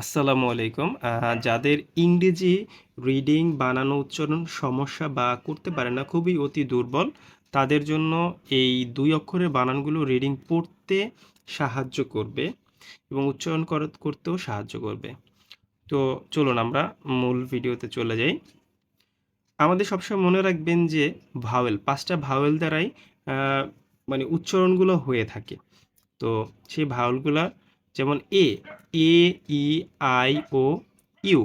আসসালামু আলাইকুম। যাদের ইংরেজি রিডিং, বানানো, উচ্চারণ সমস্যা বা করতে পারে না, খুবই অতি দুর্বল, তাদের জন্য এই দুই অক্ষরের বানানগুলো রিডিং পড়তে সাহায্য করবে এবং উচ্চারণ কর করতেও সাহায্য করবে। তো চলুন আমরা মূল ভিডিওতে চলে যাই। আমাদের সবসময় মনে রাখবেন যে ভাওয়েল পাঁচটা ভাওয়েল দ্বারাই মানে উচ্চারণগুলো হয়ে থাকে। তো সেই ভাওয়েলগুলা যেমন এ, এ, ই, আই, ও, ইউ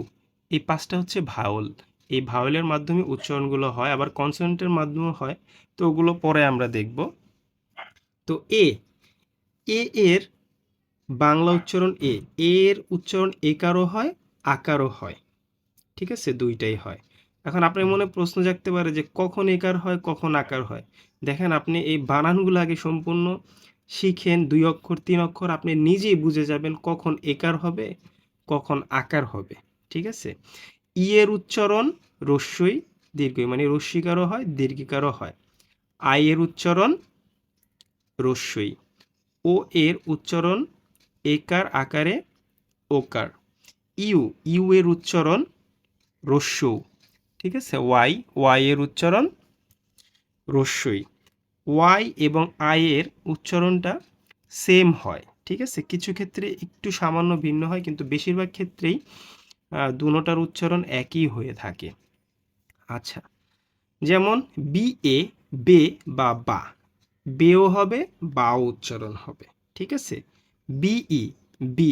এই পাঁচটা হচ্ছে ভাওল এই ভাওলের মাধ্যমে উচ্চারণগুলো হয় আবার কনসোনেন্টের মাধ্যমে হয়। তো ওগুলো পরে আমরা দেখব। তো এ, এ এর বাংলা উচ্চারণ এ। এর উচ্চারণ একারও হয়, আকারও হয়। ঠিক আছে? দুইটাই হয়। এখন আপনার মনে প্রশ্ন জাগতে পারে যে কখন একার হয়, কখন আকার হয়? দেখেন আপনি এই বানানগুলো আগে সম্পূর্ণ শিখেন দুই অক্ষর, তিন অক্ষর আপনি নিজেই বুঝে যাবেন কখন একার হবে, কখন আকার হবে। ঠিক আছে? ই এর উচ্চারণ রস্বই, দীর্ঘই মানে রস্বইকারও হয়, দীর্ঘিকারও হয়। আই এর উচ্চারণ রস্বই। ও এর উচ্চারণ একার, আকারে ওকার। ইউ, ইউ এর উচ্চারণ রস্যৌ। ঠিক আছে? ওয়াই, ওয়াই এর উচ্চারণ রস্বই। ওয়াই এবং আই এর উচ্চারণটা সেম হয়। ঠিক আছে? কিছু ক্ষেত্রে একটু সামান্য ভিন্ন হয় কিন্তু বেশিরভাগ ক্ষেত্রেই আ দুনোটার উচ্চারণ একই হয়ে থাকে। আচ্ছা। যেমন বি এ বে বা বা। বেও হবে, বাও উচ্চারণ হবে। ঠিক আছে? BE B.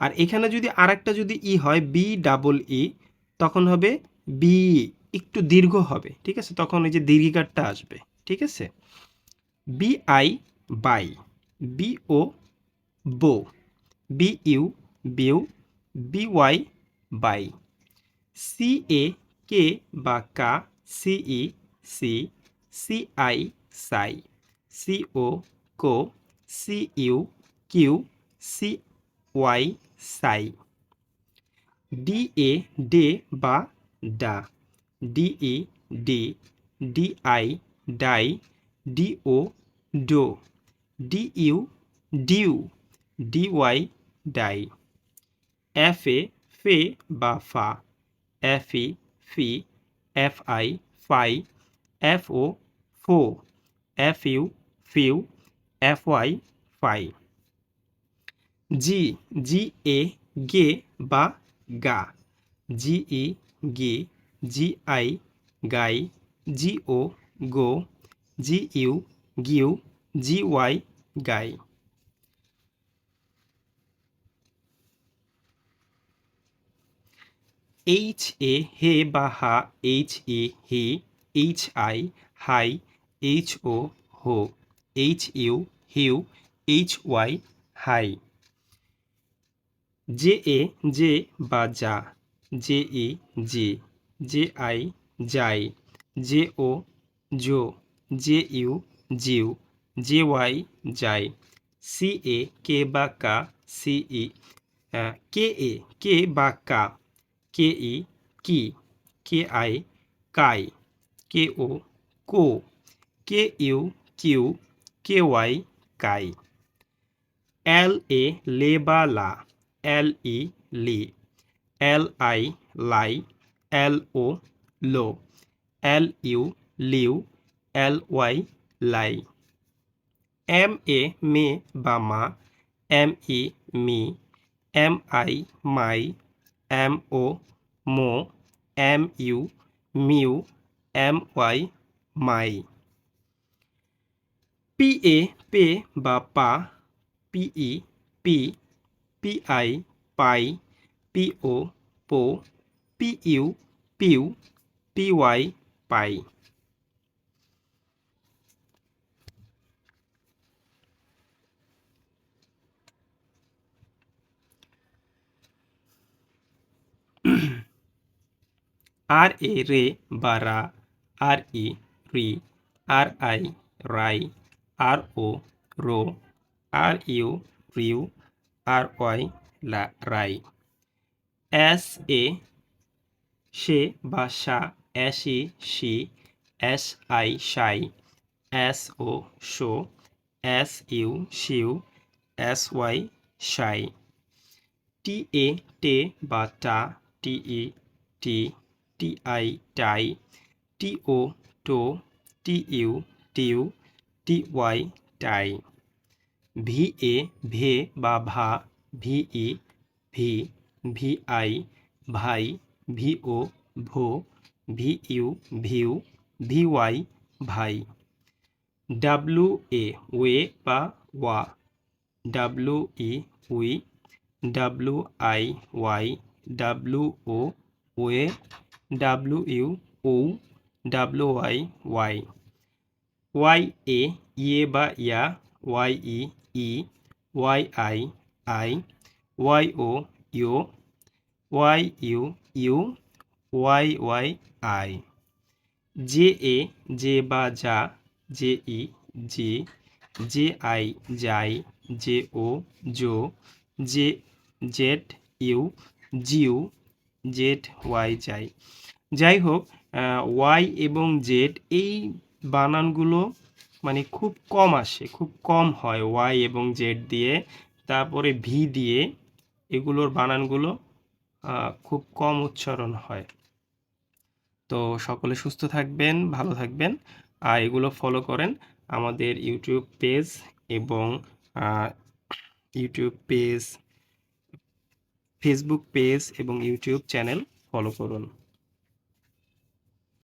আর এখানে যদি আরেকটা যদি ই হয় বি ডাবল ই তখন হবে বি একটু দীর্ঘ হবে। ঠিক আছে? তখন ওই যে দীর্ঘিকারটা আসবে। ঠিক আছে? বি আই বাই। বি ও বো। বি ইউ বিউ। বি ওয়াই বাই। সি এ কে বা কা। সি ই সি। সি আই সাই। সি ও কো। সি ইউ কিউ। সি ওয়াই সাই। ডি এ ডে বা ডা। ডি ই ডি। ডি আই ডাই। ডি ও ডো। ডি ইউ ডিউ। ডি ওয়াই ডাই। এফ এ ফে বা ফা। এফ ই ফি। এফ আই ফাই। এফ ও ফো। এফ ইউ ফিউ। এফ ওয়াই ফাই। জি, জি এ গে বা গা। জি ই গি। জি আই গাই। জি ও গো। জি ইউ, গিউ। জি ওয়াই, গাই। এইচ এ হে বা হা। এইচ ই হি। এইচ আই, হাই। এইচ ও, হো। এইচ ইউ, হিউ। এইচ ওয়াই, হাই। জে এ, জে বা যা। জে ই জি। জে আই, যাই। জে ও জো। জে ইউ, জিউ। জে ওয়াই যাই। সি এ, কে বা কা। সি ই কে এ, কে বা কা। কে ই, কি। কে আই, কাই। কে ও, কো। কে ইউ, কিউ। কে ওয়াই, কাই। এল এ, লে বা লা। এল ই, লি। এল আই, লাই। এল ও, লো। এল ইউ লিউ। এল ওয়াই লাই। এম এ মে বা মা। এম ই মি। এম আই মাই। এম ও মো। এম ইউ মিউ। এম ওয়াই মাই। পি এ পে বা পা। পি ই পি। পি আই পাই। পি ও পো। পি ইউ পিউ। পি ওয়াই পাই। আর এ রে বা রা। আর ই রি। আর আই রাই। আর ও রো। আর ইউ রিউ। আর ওয়াই লা রাই। এস এ সে বা সা। এস ই সি। এস আই সাই। এস ও সো। এস ইউ সিউ। এস ওয়াই সাই। টি এ টে বা টা টি ই টি টি আই টাই টি ও টো টি ইউ টিউ টি ওয়াই টাই ভি এ ভে বা ভা ভি ই ভি ভি আই ভাই ভি ও ভো ভি ইউ ভিউ ভি ওয়াই ভাই ডাব্লু এ ওয়ে বা ওয়া ডাব্লু ই উই ডাব্লু আই ওয়াই ডাব্লু ও ওয়ে ডাব্লু ইউ ও ডাব্লু ওয়াই ওয়াই ওয়াই এ ইয়ে বা ইয়া ওয়াই ই ই ওয়াই আই আই ওয়াই ও ইউ ওয়াই ইউ ইউ Y Y I J A জে বা যা জে ই জি জে আই যাই জে ও জো জে জেড ইউ জিউ জেড, ওয়াই যাই যাই হোক ওয়াই এবং জেড এই বানানগুলো মানে খুব কম আসে, খুব কম হয় ওয়াই এবং জেড দিয়ে। তারপরে ভি দিয়ে এগুলোর বানানগুলো খুব কম উচ্চারণ হয়। তো সকলে সুস্থ থাকবেন, ভালো থাকবেন, আর এগুলো ফলো করেন আমাদের ইউটিউব পেজ এবং ইউটিউব পেজ ফেসবুক পেজ এবং ইউটিউব চ্যানেল ফলো করুন।